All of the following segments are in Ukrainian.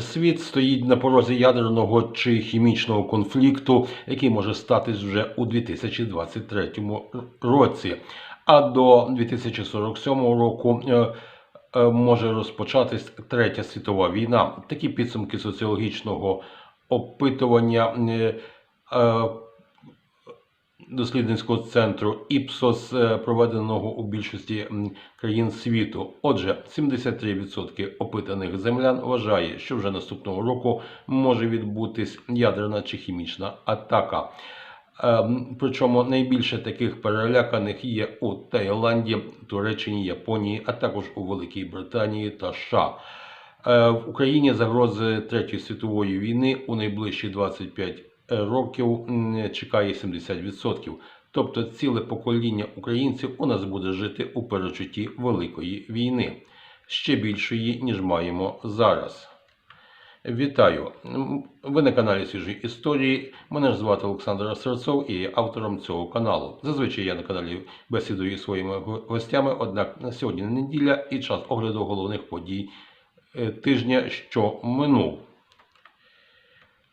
Світ стоїть на порозі ядерного чи хімічного конфлікту, який може статись вже у 2023 році. А до 2047 року е, е, може розпочатись третя світова війна. Такі підсумки соціологічного опитування е, дослідницького центру Іпсос, е, проведеного у більшості країн світу. Отже, 73% опитаних землян вважає, що вже наступного року може відбутись ядерна чи хімічна атака. Ем, Причому найбільше таких переляканих є у Таїланді, Туреччині, Японії, а також у Великій Британії та США. Е, В Україні загрози Третьої світової війни у найближчі 25 років чекає 70%. Тобто ціле покоління українців у нас буде жити у перечутті Великої війни, ще більшої, ніж маємо зараз. Вітаю! Ви на каналі Свіжі Історії. Мене звати Олександр Серцов і є автором цього каналу. Зазвичай я на каналі бесідую зі своїми гостями, однак на сьогодні неділя і час огляду головних подій е, тижня, що минув.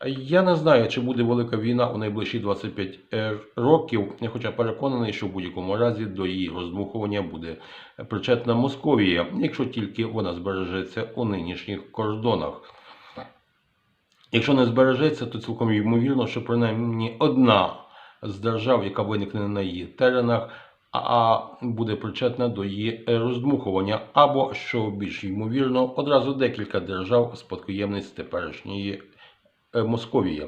Я не знаю, чи буде велика війна у найближчі 25 е, років, хоча переконаний, що в будь-якому разі до її роздмухування буде причетна Московія, якщо тільки вона збережеться у нинішніх кордонах. Якщо не збережеться, то цілком ймовірно, що принаймні одна з держав, яка виникне на її теренах, а буде причетна до її роздмухування, або, що більш ймовірно, одразу декілька держав спадкоємниць теперішньої е, Московії.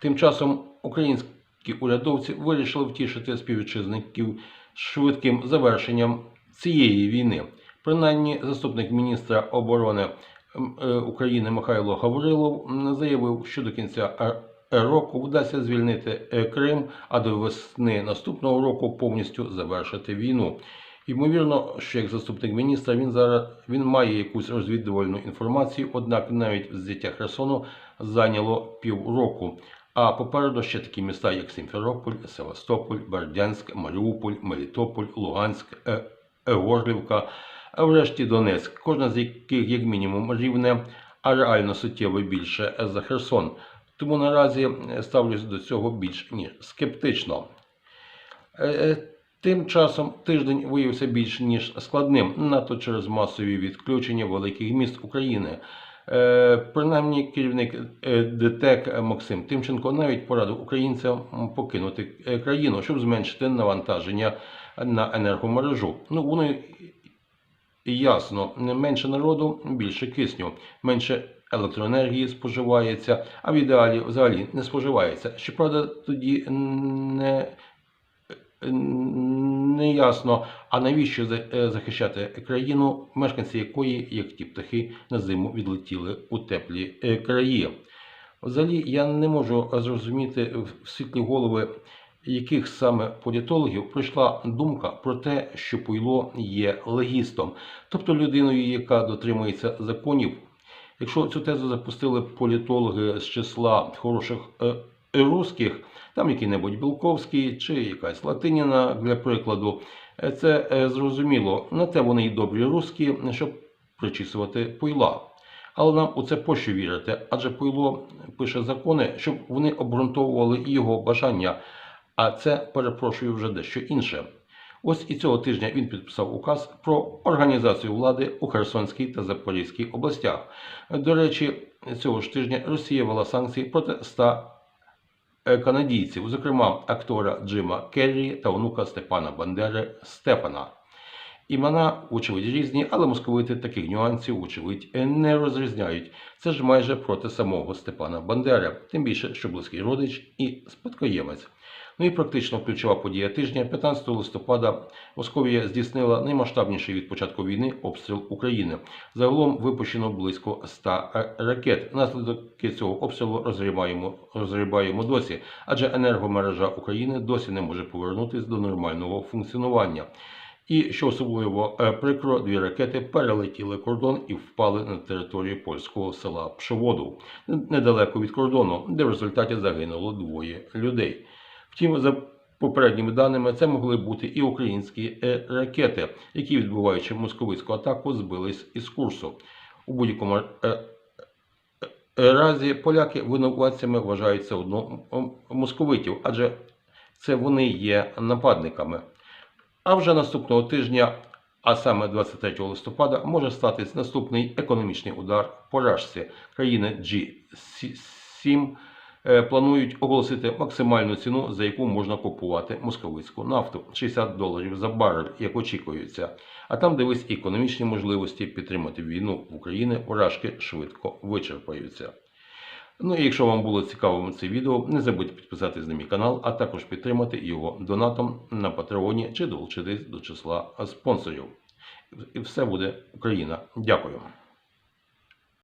Тим часом українські урядовці вирішили втішити співвітчизників швидким завершенням цієї війни. Принаймні, заступник міністра оборони е, України Михайло Гаврилов заявив, що до кінця е, року вдасться звільнити Крим, а до весни наступного року повністю завершити війну. Ймовірно, що як заступник міністра він зараз він має якусь розвідувальну інформацію, однак навіть взяття Херсону зайняло півроку. А попереду ще такі міста, як Сімферополь, Севастополь, Бердянськ, Маріуполь, Мелітополь, Луганськ, е, е, Горлівка, а врешті Донецьк, кожна з яких як мінімум рівне, а реально суттєво більше за Херсон. Тому наразі е, ставлюсь до цього більш ніж скептично. Е, е, Тим часом тиждень виявився більш ніж складним, надто через масові відключення великих міст України. Е, Принаймні, керівник е, ДТЕК Максим Тимченко навіть порадив українцям покинути е, країну, щоб зменшити навантаження на енергомережу. Ну, воно ясно, менше народу, більше кисню, менше електроенергії споживається, а в ідеалі взагалі не споживається. Щоправда, тоді не не ясно, а навіщо е, захищати країну, мешканці якої, як ті птахи, на зиму відлетіли у теплі е, краї. Взагалі, я не можу зрозуміти в світлі голови, яких саме політологів прийшла думка про те, що Пуйло є легістом, тобто людиною, яка дотримується законів. Якщо цю тезу запустили політологи з числа хороших е, русських, там який-небудь Білковський чи якась Латиніна, для прикладу, е, це е, зрозуміло. На те вони й добрі русські, щоб причісувати пойла. Але нам у це пощо вірити, адже Пуйло пише закони, щоб вони обґрунтовували його бажання, а це, перепрошую, вже дещо інше. Ось і цього тижня він підписав указ про організацію влади у Херсонській та Запорізькій областях. До речі, цього ж тижня Росія ввела санкції проти 100 е, канадійців, зокрема актора Джима Керрі та онука Степана Бандери Стефана. Імена, вочевидь, різні, але московити таких нюансів, вочевидь, не розрізняють. Це ж майже проти самого Степана Бандери, тим більше, що близький родич і спадкоємець. Ну і практично ключова подія тижня, 15 листопада, Московія здійснила наймасштабніший від початку війни обстріл України. Загалом випущено близько 100 ракет. Наслідки цього обстрілу розрібаємо, розрібаємо досі, адже енергомережа України досі не може повернутися до нормального функціонування. І що особливо е, прикро, дві ракети перелетіли кордон і впали на територію польського села Пшеводу, недалеко від кордону, де в результаті загинуло двоє людей. Втім, за попередніми даними, це могли бути і українські е, ракети, які, відбуваючи московицьку атаку, збились із курсу. У будь-якому е, разі поляки винуватцями вважають це одно московитів, адже це вони є нападниками. А вже наступного тижня, а саме 23 листопада, може статись наступний економічний удар поражці. Країни G7 е, планують оголосити максимальну ціну, за яку можна купувати московицьку нафту 60 доларів за барель, як очікується. А там, дивись, економічні можливості підтримати війну в Україні поражки швидко вичерпаються. Ну і якщо вам було цікаво це відео, не забудьте підписатись на мій канал, а також підтримати його донатом на Патреоні чи долучитись до числа спонсорів. І все буде Україна. Дякую.